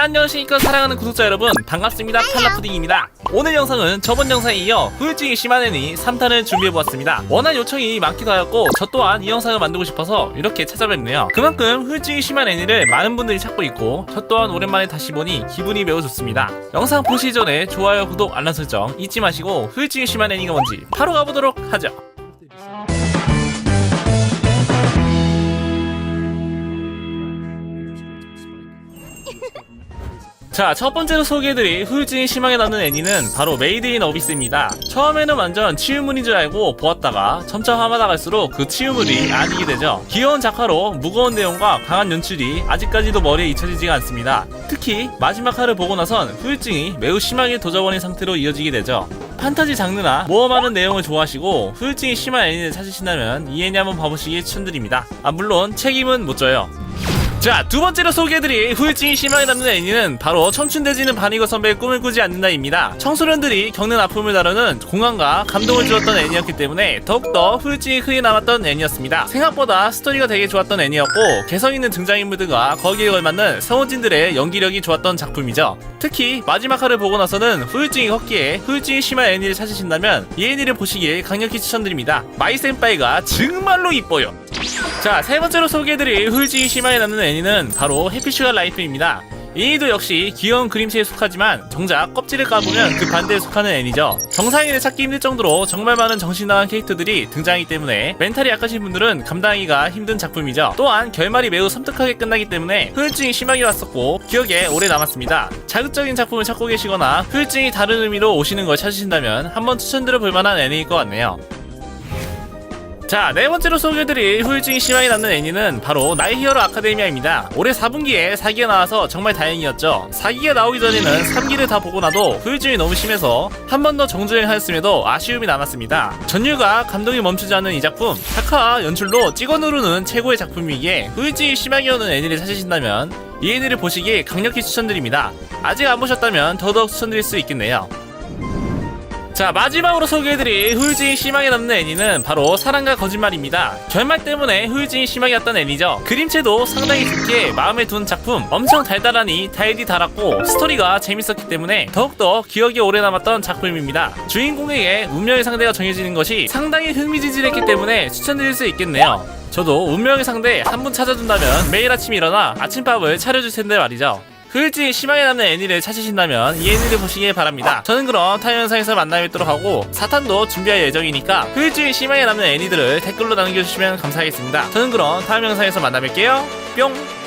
안녕하십니까. 사랑하는 구독자 여러분. 반갑습니다. 팔라푸딩입니다. 오늘 영상은 저번 영상에 이어 후유증이 심한 애니 3탄을 준비해보았습니다. 워낙 요청이 많기도 하였고 저 또한 이 영상을 만들고 싶어서 이렇게 찾아뵙네요. 그만큼 후유증이 심한 애니를 많은 분들이 찾고 있고 저 또한 오랜만에 다시 보니 기분이 매우 좋습니다. 영상 보시기 전에 좋아요 구독 알람 설정 잊지 마시고 후유증이 심한 애니가 뭔지 바로 가보도록 하죠 자, 첫 번째로 소개해드릴 후유증이 심하게 나는 애니는 바로 메이드 인 어비스입니다. 처음에는 완전 치유물인 줄 알고 보았다가 점차 화마다 갈수록 그 치유물이 아니게 되죠. 귀여운 작화로 무거운 내용과 강한 연출이 아직까지도 머리에 잊혀지지가 않습니다. 특히 마지막 화를 보고 나선 후유증이 매우 심하게 도져버린 상태로 이어지게 되죠. 판타지 장르나 모험하는 내용을 좋아하시고 후유증이 심한 애니를 찾으신다면 이 애니 한번 봐보시기 추천드립니다. 아, 물론 책임은 못 져요. 자, 두 번째로 소개해드릴 후유증이 심하게 남는 애니는 바로 청춘대지는 반이고 선배의 꿈을 꾸지 않는다입니다. 청소년들이 겪는 아픔을 다루는 공감과 감동을 주었던 애니였기 때문에 더욱더 후유증이 크게 남았던 애니였습니다. 생각보다 스토리가 되게 좋았던 애니였고 개성 있는 등장인물들과 거기에 걸맞는 성우진들의 연기력이 좋았던 작품이죠. 특히 마지막 화를 보고 나서는 후유증이 컸기에 후유증이 심한 애니를 찾으신다면 이 애니를 보시길 강력히 추천드립니다. 마이 센파이가 정말로 이뻐요. 자, 세 번째로 소개해드릴 후유증이 심하게 남는 애니 는 바로 해피슈가 라이프입니다. 이도 역시 귀여운 그림체에 속하지만 정작 껍질을 까보면 그 반대에 속하는 애니죠. 정상인을 찾기 힘들 정도로 정말 많은 정신 나간 캐릭터들이 등장하기 때문에 멘탈이 약하신 분들은 감당하기가 힘든 작품이죠. 또한 결말이 매우 섬뜩하게 끝나기 때문에 후유증이 심하게 왔었고 기억에 오래 남았습니다. 자극적인 작품을 찾고 계시거나 후유증이 다른 의미로 오시는 걸 찾으신다면 한번 추천드려 볼 만한 애니일 것 같네요. 자, 네 번째로 소개해드릴 후유증이 심하게 남는 애니는 바로 나의 히어로 아카데미아입니다. 올해 4분기에 4기가 나와서 정말 다행이었죠. 4기가 나오기 전에는 3기를 다 보고 나도 후유증이 너무 심해서 한 번 더 정주행하였음에도 아쉬움이 남았습니다. 전율과 감동이 멈추지 않는 이 작품, 작화, 연출로 찍어 누르는 최고의 작품이기에 후유증이 심하게 오는 애니를 찾으신다면 이 애니를 보시기 강력히 추천드립니다. 아직 안 보셨다면 더더욱 추천드릴 수 있겠네요. 자 마지막으로 소개해드릴 후유증이 심하게 남는 애니는 바로 사랑과 거짓말입니다. 결말 때문에 후유증이 심하게 왔던 애니죠. 그림체도 상당히 좋게 마음에 둔 작품. 엄청 달달하니 달디 달았고 스토리가 재밌었기 때문에 더욱더 기억에 오래 남았던 작품입니다. 주인공에게 운명의 상대가 정해지는 것이 상당히 흥미진진했기 때문에 추천드릴 수 있겠네요. 저도 운명의 상대 한 분 찾아준다면 매일 아침 일어나 아침밥을 차려줄 텐데 말이죠 후유증이 심하게 남는 애니를 찾으신다면 이 애니를 보시길 바랍니다. 저는 그럼 타임 영상에서 만나 뵙도록 하고 사탄도 준비할 예정이니까 후유증이 심하게 남는 애니들을 댓글로 남겨주시면 감사하겠습니다. 저는 그럼 다음 영상에서 만나 뵐게요. 뿅!